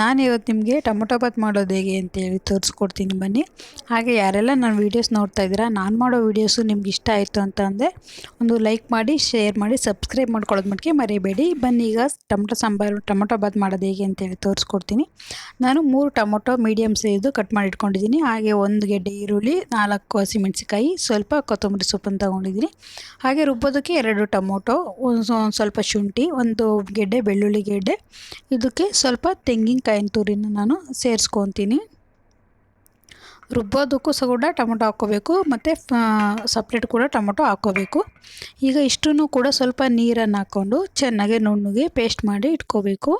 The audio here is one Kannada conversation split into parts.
ನಾನು ಇವತ್ತು ನಿಮಗೆ ಟೊಮೊಟೊ ಬಾತ್ ಮಾಡೋದು ಹೇಗೆ ಅಂತೇಳಿ ತೋರಿಸ್ಕೊಡ್ತೀನಿ ಬನ್ನಿ. ಹಾಗೆ ಯಾರೆಲ್ಲ ನನ್ನ ವೀಡಿಯೋಸ್ ನೋಡ್ತಾ ಇದ್ದೀರಾ, ನಾನು ಮಾಡೋ ವೀಡಿಯೋಸು ನಿಮ್ಗೆ ಇಷ್ಟ ಆಯಿತು ಅಂತ ಅಂದರೆ ಒಂದು ಲೈಕ್ ಮಾಡಿ ಶೇರ್ ಮಾಡಿ ಸಬ್ಸ್ಕ್ರೈಬ್ ಮಾಡ್ಕೊಳ್ಳೋದು ಮಟ್ಟಿಗೆ ಮರಿಬೇಡಿ. ಬನ್ನಿ ಈಗ ಟೊಮೊಟೊ ಸಾಂಬಾರು, ಟೊಮೊಟೊ ಬಾತ್ ಮಾಡೋದು ಹೇಗೆ ಅಂತೇಳಿ ತೋರಿಸ್ಕೊಡ್ತೀನಿ. ನಾನು ಮೂರು ಟೊಮೊಟೊ ಮೀಡಿಯಮ್ ಸೈಜು ಕಟ್ ಮಾಡಿ ಇಟ್ಕೊಂಡಿದ್ದೀನಿ. ಹಾಗೆ ಒಂದು ಗೆಡ್ಡೆ ಈರುಳ್ಳಿ, ನಾಲ್ಕು ಹಸಿಮೆಣಸಿಕಾಯಿ ಸ್ವಲ್ಪ ಕೊತ್ತಂಬರಿ ಸೊಪ್ಪನ್ನು ತೊಗೊಂಡಿದ್ದೀನಿ. ಹಾಗೆ ರುಬ್ಬೋದಕ್ಕೆ ಎರಡು ಟೊಮೊಟೊ, ಒಂದು ಸ್ವಲ್ಪ ಶುಂಠಿ, ಒಂದು ಗೆಡ್ಡೆ, ಬೆಳ್ಳುಳ್ಳಿ ಗೆಡ್ಡೆ, ಇದಕ್ಕೆ ಸ್ವಲ್ಪ ತೆಂಗಿನಕಾಯಿನ ತುರಿನ ನಾನು ಸೇರಿಸ್ಕೊತೀನಿ. ರುಬ್ಬೋದಕ್ಕೂ ಸಹ ಕೂಡ ಟೊಮೊಟೊ ಹಾಕ್ಕೋಬೇಕು ಮತ್ತು ಸಪ್ರೇಟ್ ಕೂಡ ಟೊಮೊಟೊ ಹಾಕ್ಕೋಬೇಕು. ಈಗ ಇಷ್ಟೂ ಕೂಡ ಸ್ವಲ್ಪ ನೀರನ್ನು ಹಾಕ್ಕೊಂಡು ಚೆನ್ನಾಗಿ ನುಣ್ಣಗೆ ಪೇಸ್ಟ್ ಮಾಡಿ ಇಟ್ಕೋಬೇಕು.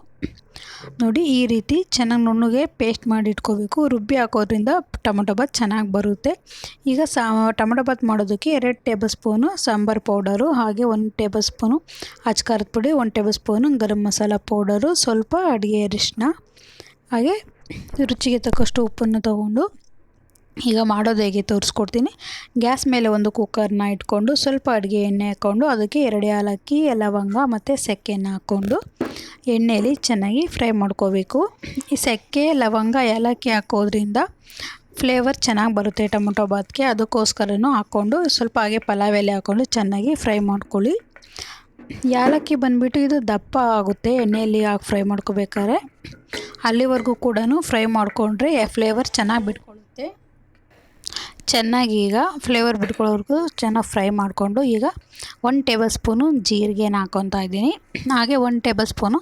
ನೋಡಿ ಈ ರೀತಿ ಚೆನ್ನಾಗಿ ನುಣ್ಣಗೆ ಪೇಸ್ಟ್ ಮಾಡಿ ಇಟ್ಕೋಬೇಕು. ರುಬ್ಬಿ ಹಾಕೋದ್ರಿಂದ ಟೊಮೊಟೊ ಬಾತ್ ಚೆನ್ನಾಗಿ ಬರುತ್ತೆ. ಈಗ ಸಾ, ಟೊಮೊಟೊ ಬಾತ್ ಮಾಡೋದಕ್ಕೆ ಎರಡು ಟೇಬಲ್ ಸ್ಪೂನು ಸಾಂಬಾರು ಪೌಡರು, ಹಾಗೆ ಒಂದು ಟೇಬಲ್ ಸ್ಪೂನು ಅಚ್ಕಾರದ ಪುಡಿ, ಒಂದು table spoon garam masala powder, ಸ್ವಲ್ಪ ಅಡುಗೆ ಅರಿಶಿನ ಹಾಗೆ ರುಚಿಗೆ ತಕ್ಕಷ್ಟು ಉಪ್ಪನ್ನು ತಗೊಂಡು ಈಗ ಮಾಡೋದು ಹೇಗೆ ತೋರಿಸ್ಕೊಡ್ತೀನಿ. ಗ್ಯಾಸ್ ಮೇಲೆ ಒಂದು ಕುಕ್ಕರ್ನ ಇಟ್ಕೊಂಡು ಸ್ವಲ್ಪ ಅಡುಗೆ ಎಣ್ಣೆ ಹಾಕ್ಕೊಂಡು ಅದಕ್ಕೆ ಎರಡು ಏಲಕ್ಕಿ ಲವಂಗ ಮತ್ತು ಸೆಕ್ಕೆನ ಹಾಕ್ಕೊಂಡು ಎಣ್ಣೆಯಲ್ಲಿ ಚೆನ್ನಾಗಿ ಫ್ರೈ ಮಾಡ್ಕೋಬೇಕು. ಈ ಸೆಕ್ಕೆ, ಲವಂಗ, ಏಲಕ್ಕಿ ಹಾಕೋದ್ರಿಂದ ಫ್ಲೇವರ್ ಚೆನ್ನಾಗಿ ಬರುತ್ತೆ ಟೊಮೊಟೊ ಬಾತ್ಗೆ. ಅದಕ್ಕೋಸ್ಕರನೂ ಹಾಕ್ಕೊಂಡು ಸ್ವಲ್ಪ ಹಾಗೆ ಪಲಾವ್ ಎಲೆ ಹಾಕ್ಕೊಂಡು ಚೆನ್ನಾಗಿ ಫ್ರೈ ಮಾಡ್ಕೊಳ್ಳಿ. ಏಲಕ್ಕಿ ಬಂದುಬಿಟ್ಟು ಇದು ದಪ್ಪ ಆಗುತ್ತೆ ಎಣ್ಣೆಯಲ್ಲಿ ಹಾಕಿ ಫ್ರೈ ಮಾಡ್ಕೋಬೇಕಾದ್ರೆ. ಅಲ್ಲಿವರೆಗೂ ಕೂಡ ಫ್ರೈ ಮಾಡಿಕೊಂಡ್ರೆ ಫ್ಲೇವರ್ ಚೆನ್ನಾಗಿ ಬಿಟ್ಕೊಳ್ಳುತ್ತೆ ಚೆನ್ನಾಗಿ ಈಗ ಫ್ಲೇವರ್ ಬಿಟ್ಕೊಳ್ಳೋವರೆಗೂ ಚೆನ್ನಾಗಿ ಫ್ರೈ ಮಾಡಿಕೊಂಡು ಈಗ ಒನ್ ಟೇಬಲ್ ಸ್ಪೂನು ಜೀರಿಗೆನ ಹಾಕ್ಕೊತಾ ಇದ್ದೀನಿ. ಹಾಗೆ ಒನ್ ಟೇಬಲ್ ಸ್ಪೂನು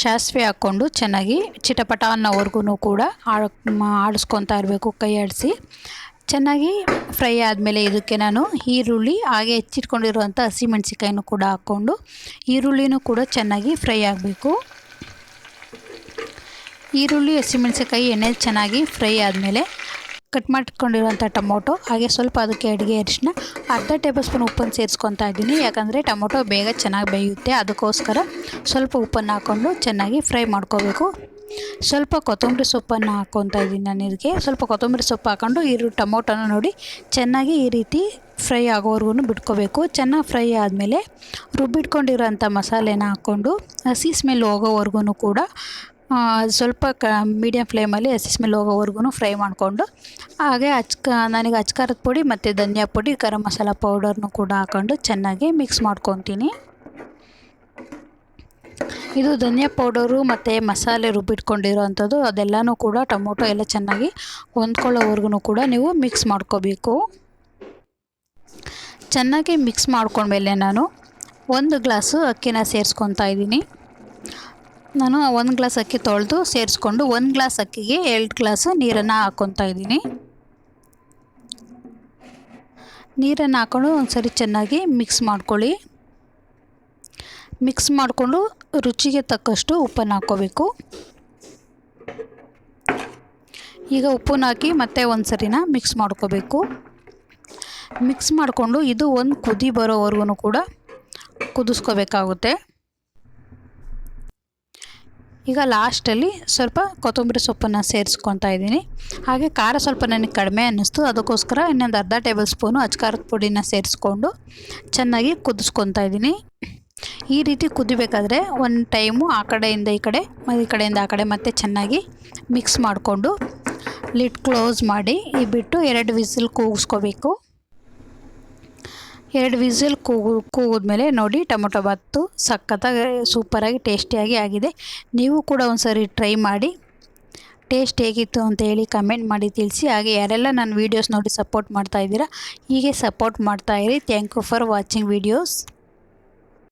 ಸಾಸಿವೆ ಹಾಕ್ಕೊಂಡು ಚೆನ್ನಾಗಿ ಚಿಟಪಟ ಅನ್ನೋವರೆಗೂ ಕೂಡ ಆಡಿಸ್ಕೊತಾ ಇರಬೇಕು, ಕೈ ಆಡಿಸಿ. ಚೆನ್ನಾಗಿ ಫ್ರೈ ಆದಮೇಲೆ ಇದಕ್ಕೆ ನಾನು ಈರುಳ್ಳಿ, ಹಾಗೆ ಹೆಚ್ಚಿಟ್ಕೊಂಡಿರುವಂಥ ಹಸಿಮೆಣ್ಸಿಕಾಯಿನೂ ಕೂಡ ಹಾಕ್ಕೊಂಡು ಈರುಳ್ಳಿನೂ ಕೂಡ ಚೆನ್ನಾಗಿ ಫ್ರೈ ಆಗಬೇಕು. ಈರುಳ್ಳಿ ಹಸಿಮೆಣ್ಸಿಕಾಯಿ ಎಣ್ಣೆ ಚೆನ್ನಾಗಿ ಫ್ರೈ ಆದಮೇಲೆ ಕಟ್ ಮಾಡಿಟ್ಕೊಂಡಿರುವಂಥ ಟೊಮೊಟೊ, ಹಾಗೆ ಸ್ವಲ್ಪ ಅದಕ್ಕೆ ಅಡುಗೆ ಅರಿಶಿನ ಅರ್ಧ ಟೇಬಲ್ ಸ್ಪೂನ್ ಉಪ್ಪನ್ನು ಸೇರಿಸ್ಕೊತಾ ಇದ್ದೀನಿ. ಯಾಕಂದರೆ ಟೊಮೊಟೊ ಬೇಗ ಚೆನ್ನಾಗಿ ಬೇಯುತ್ತೆ. ಅದಕ್ಕೋಸ್ಕರ ಸ್ವಲ್ಪ ಉಪ್ಪನ್ನು ಹಾಕ್ಕೊಂಡು ಚೆನ್ನಾಗಿ ಫ್ರೈ ಮಾಡ್ಕೋಬೇಕು. ಸ್ವಲ್ಪ ಕೊತ್ತಂಬರಿ ಸೊಪ್ಪನ್ನು ಹಾಕ್ಕೊತಾ ಇದ್ದೀನಿ ನಾನು ಇದಕ್ಕೆ. ಸ್ವಲ್ಪ ಕೊತ್ತಂಬರಿ ಸೊಪ್ಪು ಹಾಕ್ಕೊಂಡು ಈರು ಟೊಮೊಟೊನ ನೋಡಿ ಚೆನ್ನಾಗಿ ಈ ರೀತಿ ಫ್ರೈ ಆಗೋವರೆಗೂ ಬಿಟ್ಕೋಬೇಕು. ಚೆನ್ನಾಗಿ ಫ್ರೈ ಆದಮೇಲೆ ರುಬ್ಬಿಟ್ಕೊಂಡಿರೋಂಥ ಮಸಾಲೆನ ಹಾಕ್ಕೊಂಡು ಹಸಿ ಸ್ಮೆಲ್ ಹೋಗೋವರೆಗೂ ಕೂಡ ಸ್ವಲ್ಪ ಕ ಮೀಡಿಯಮ್ ಫ್ಲೇಮಲ್ಲಿ ಹಸಿ ಸ್ಮೆಲ್ ಹೋಗೋವರೆಗೂ ಫ್ರೈ ಮಾಡಿಕೊಂಡು, ಹಾಗೆ ಅಚ್ಕ, ನನಗೆ ಅಚ್ಕಾರದ ಪುಡಿ ಮತ್ತು ಧನಿಯಾ ಪುಡಿ, ಗರಂ ಮಸಾಲ ಪೌಡರ್ನು ಕೂಡ ಹಾಕ್ಕೊಂಡು ಚೆನ್ನಾಗಿ ಮಿಕ್ಸ್ ಮಾಡ್ಕೊತೀನಿ. ಇದು ಧನಿಯಾ ಪೌಡರು ಮತ್ತು ಮಸಾಲೆ ರುಬ್ಬಿಟ್ಕೊಂಡಿರೋ ಅಂಥದ್ದು ಅದೆಲ್ಲನೂ ಕೂಡ ಟೊಮೊಟೊ ಎಲ್ಲ ಚೆನ್ನಾಗಿ ಹೊಂದ್ಕೊಳ್ಳೋವರೆಗೂ ಕೂಡ ನೀವು ಮಿಕ್ಸ್ ಮಾಡ್ಕೋಬೇಕು. ಚೆನ್ನಾಗಿ ಮಿಕ್ಸ್ ಮಾಡ್ಕೊಂಡ್ಮೇಲೆ ನಾನು ಒಂದು ಗ್ಲಾಸು ಅಕ್ಕಿನ ಸೇರಿಸ್ಕೊತಾ ಇದ್ದೀನಿ. ನಾನು ಒಂದು ಗ್ಲಾಸ್ ಅಕ್ಕಿ ತೊಳೆದು ಸೇರಿಸ್ಕೊಂಡು ಒಂದು ಗ್ಲಾಸ್ ಅಕ್ಕಿಗೆ ಎರಡು ಗ್ಲಾಸು ನೀರನ್ನು ಹಾಕ್ಕೊತಾ ಇದ್ದೀನಿ. ನೀರನ್ನು ಹಾಕ್ಕೊಂಡು ಒಂದು ಸರಿ ಚೆನ್ನಾಗಿ ಮಿಕ್ಸ್ ಮಾಡ್ಕೊಳ್ಳಿ. ಮಿಕ್ಸ್ ಮಾಡಿಕೊಂಡು ರುಚಿಗೆ ತಕ್ಕಷ್ಟು ಉಪ್ಪನ್ನು ಹಾಕ್ಕೋಬೇಕು. ಈಗ ಉಪ್ಪನ್ನು ಹಾಕಿ ಮತ್ತೆ ಒಂದು ಸರಿನ ಮಿಕ್ಸ್ ಮಾಡ್ಕೋಬೇಕು. ಮಿಕ್ಸ್ ಮಾಡಿಕೊಂಡು ಇದು ಒಂದು ಕುದಿ ಬರೋವರೆಗೂ ಕೂಡ ಕುದಿಸ್ಕೋಬೇಕಾಗುತ್ತೆ. ಈಗ ಲಾಸ್ಟಲ್ಲಿ ಸ್ವಲ್ಪ ಕೊತ್ತಂಬರಿ ಸೊಪ್ಪನ್ನು ಸೇರಿಸ್ಕೊತಾ ಇದ್ದೀನಿ. ಹಾಗೆ ಖಾರ ಸ್ವಲ್ಪ ನನಗೆ ಕಡಿಮೆ ಅನ್ನಿಸ್ತು. ಅದಕ್ಕೋಸ್ಕರ ಇನ್ನೊಂದು ಅರ್ಧ ಟೇಬಲ್ ಸ್ಪೂನು ಅಚ್ಕಾರದ ಪುಡಿನ ಸೇರಿಸ್ಕೊಂಡು ಚೆನ್ನಾಗಿ ಕುದಿಸ್ಕೊತಾ ಇದ್ದೀನಿ. ಈ ರೀತಿ ಕುದಿಬೇಕಾದ್ರೆ ಒಂದು ಟೈಮು ಆ ಕಡೆಯಿಂದ ಈ ಕಡೆ, ಈ ಕಡೆಯಿಂದ ಆ ಕಡೆ ಮತ್ತೆ ಚೆನ್ನಾಗಿ ಮಿಕ್ಸ್ ಮಾಡಿಕೊಂಡು ಲಿಡ್ ಕ್ಲೋಸ್ ಮಾಡಿ ಈ ಬಿಟ್ಟು ಎರಡು ವಿಸಿಲ್ ಕೂಗಿಸ್ಕೋಬೇಕು. ಎರಡು ವಿಸಿಲ್ ಕೂಗು ಕೂಗಿದ್ಮೇಲೆ ನೋಡಿ ಟೊಮೊಟೊ ಬಾತು ಸಖತ್ತಾಗಿ, ಸೂಪರಾಗಿ, ಟೇಸ್ಟಿಯಾಗಿ ಆಗಿದೆ. ನೀವು ಕೂಡ ಒಂದು ಸಾರಿ ಟ್ರೈ ಮಾಡಿ. ಟೇಸ್ಟ್ ಹೇಗಿತ್ತು ಅಂತ ಹೇಳಿ ಕಮೆಂಟ್ ಮಾಡಿ ತಿಳಿಸಿ. ಹಾಗೆ ಯಾರೆಲ್ಲ ನನ್ನ ವೀಡಿಯೋಸ್ ನೋಡಿ ಸಪೋರ್ಟ್ ಮಾಡ್ತಾ ಇದ್ದೀರಾ, ಹೀಗೆ ಸಪೋರ್ಟ್ ಮಾಡ್ತಾ ಇರಿ. Thank you for watching videos.